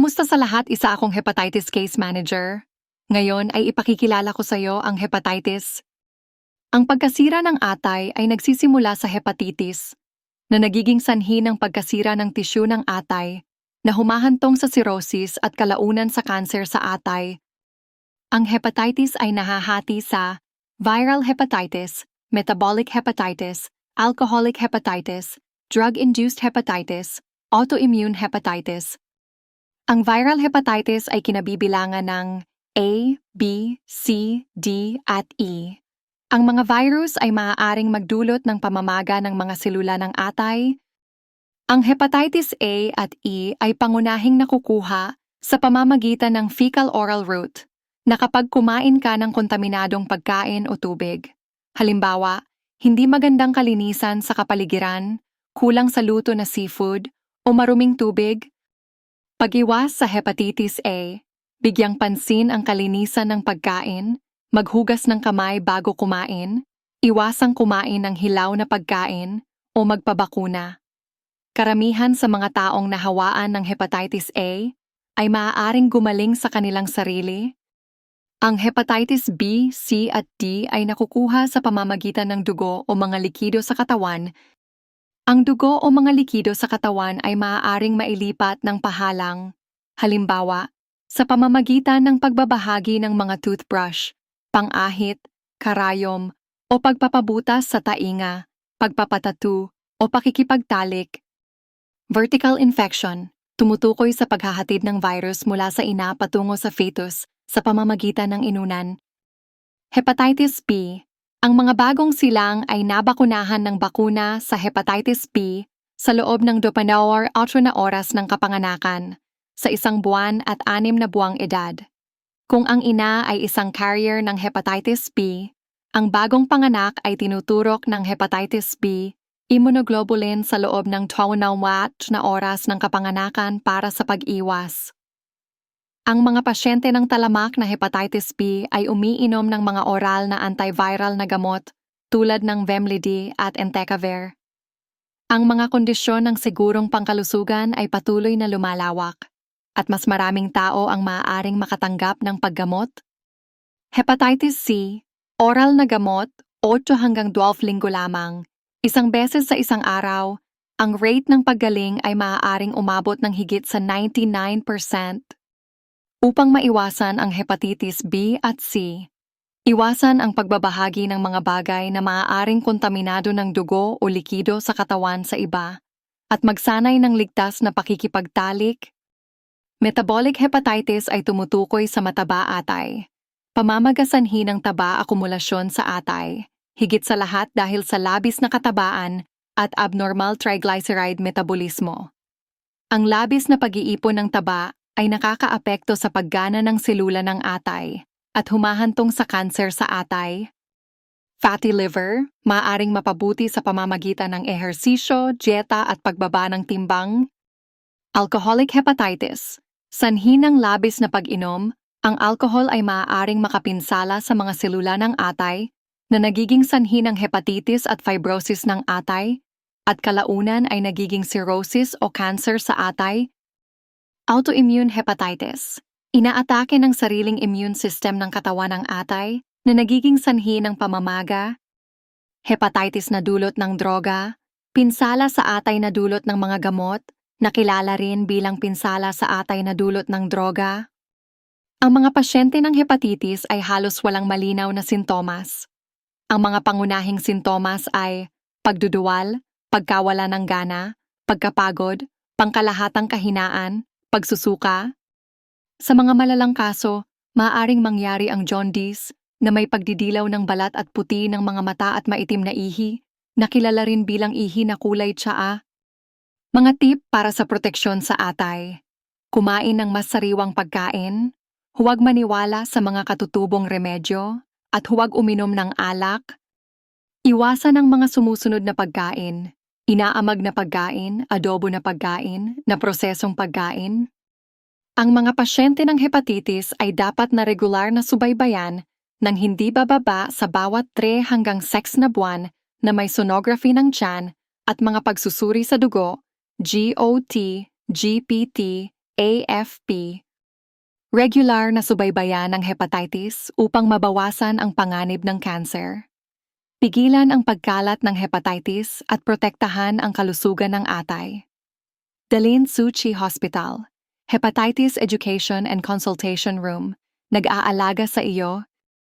Kumusta sa lahat? Isa akong hepatitis case manager. Ngayon ay ipakikilala ko sa iyo ang hepatitis. Ang pagkasira ng atay ay nagsisimula sa hepatitis, na nagiging sanhi ng pagkasira ng tisyu ng atay, na humahantong sa cirrhosis at kalaunan sa kanser sa atay. Ang hepatitis ay nahahati sa viral hepatitis, metabolic hepatitis, alcoholic hepatitis, drug-induced hepatitis, autoimmune hepatitis. Ang viral hepatitis ay kinabibilangan ng A, B, C, D at E. Ang mga virus ay maaaring magdulot ng pamamaga ng mga selula ng atay. Ang hepatitis A at E ay pangunahing nakukuha sa pamamagitan ng fecal-oral route na kapag kumain ka ng kontaminadong pagkain o tubig. Halimbawa, hindi magandang kalinisan sa kapaligiran, kulang sa luto na seafood, o maruming tubig. Pag-iwas sa hepatitis A, bigyang pansin ang kalinisan ng pagkain, maghugas ng kamay bago kumain, iwasang kumain ng hilaw na pagkain, o magpabakuna. Karamihan sa mga taong nahawaan ng hepatitis A ay maaaring gumaling sa kanilang sarili. Ang hepatitis B, C at D ay nakukuha sa pamamagitan ng dugo o mga likido sa katawan ang dugo o mga likido sa katawan ay maaaring mailipat ng pahalang, halimbawa, sa pamamagitan ng pagbabahagi ng mga toothbrush, pang-ahit, karayom, o pagpapabutas sa tainga, pagpapatatu, o pakikipagtalik. Vertical infection, tumutukoy sa paghahatid ng virus mula sa ina patungo sa fetus sa pamamagitan ng inunan. Hepatitis B, ang mga bagong silang ay nabakunahan ng bakuna sa hepatitis B sa loob ng 24 na oras ng kapanganakan, sa isang buwan at anim na buwang edad. Kung ang ina ay isang carrier ng hepatitis B, ang bagong panganak ay tinuturok ng hepatitis B immunoglobulin sa loob ng 24 na oras ng kapanganakan para sa pag-iwas. Ang mga pasyente ng talamak na hepatitis B ay umiinom ng mga oral na antiviral na gamot tulad ng Vemlidy at Entecavir. Ang mga kondisyon ng sigurong pangkalusugan ay patuloy na lumalawak at mas maraming tao ang maaaring makatanggap ng paggamot. Hepatitis C, oral na gamot, 8 hanggang 12 linggo lamang, isang beses sa isang araw, ang rate ng paggaling ay maaaring umabot ng higit sa 99%. Upang maiwasan ang hepatitis B at C, iwasan ang pagbabahagi ng mga bagay na maaaring kontaminado ng dugo o likido sa katawan sa iba, at magsanay ng ligtas na pakikipagtalik. Metabolic hepatitis ay tumutukoy sa mataba atay. Pamamagasanhi ng taba akumulasyon sa atay, higit sa lahat dahil sa labis na katabaan at abnormal triglyceride metabolismo. Ang labis na pag-iipon ng taba ay nakakaapekto sa paggana ng selula ng atay at humahantong sa kanser sa atay. Fatty liver, maaaring mapabuti sa pamamagitan ng ehersisyo, dieta at pagbaba ng timbang. Alcoholic hepatitis, sanhi ng labis na pag-inom, ang alcohol ay maaaring makapinsala sa mga selula ng atay na nagiging sanhi ng hepatitis at fibrosis ng atay at kalaunan ay nagiging cirrhosis o cancer sa atay Autoimmune hepatitis. Inaatake ng sariling immune system ng katawan ng atay na nagiging sanhi ng pamamaga, hepatitis na dulot ng droga, pinsala sa atay na dulot ng mga gamot, nakilala rin bilang pinsala sa atay na dulot ng droga. Ang mga pasyente ng hepatitis ay halos walang malinaw na sintomas. Ang mga pangunahing sintomas ay pagduduwal, pagkawala ng gana, pagkapagod, pangkalahatang kahinaan, pagsusuka. Sa mga malalang kaso, maaaring mangyari ang jaundice na may pagdidilaw ng balat at puti ng mga mata at maitim na ihi, na kilala rin bilang ihi na kulay tsaa. Mga tip para sa proteksyon sa atay. Kumain ng mas sariwang pagkain, huwag maniwala sa mga katutubong remedyo, at huwag uminom ng alak. Iwasan ang mga sumusunod na pagkain, Inaamag na pagkain, adobo na pagkain, na prosesong pagkain. Ang mga pasyente ng hepatitis ay dapat na regular na subaybayan ng hindi bababa sa bawat 3 hanggang 6 na buwan na may sonography ng tiyan at mga pagsusuri sa dugo, GOT, GPT, AFP. Regular na subaybayan ng hepatitis upang mabawasan ang panganib ng cancer. Pigilan ang pagkalat ng hepatitis at protektahan ang kalusugan ng atay. Dalin Suchi Hospital, Hepatitis Education and Consultation Room, nag-aalaga sa iyo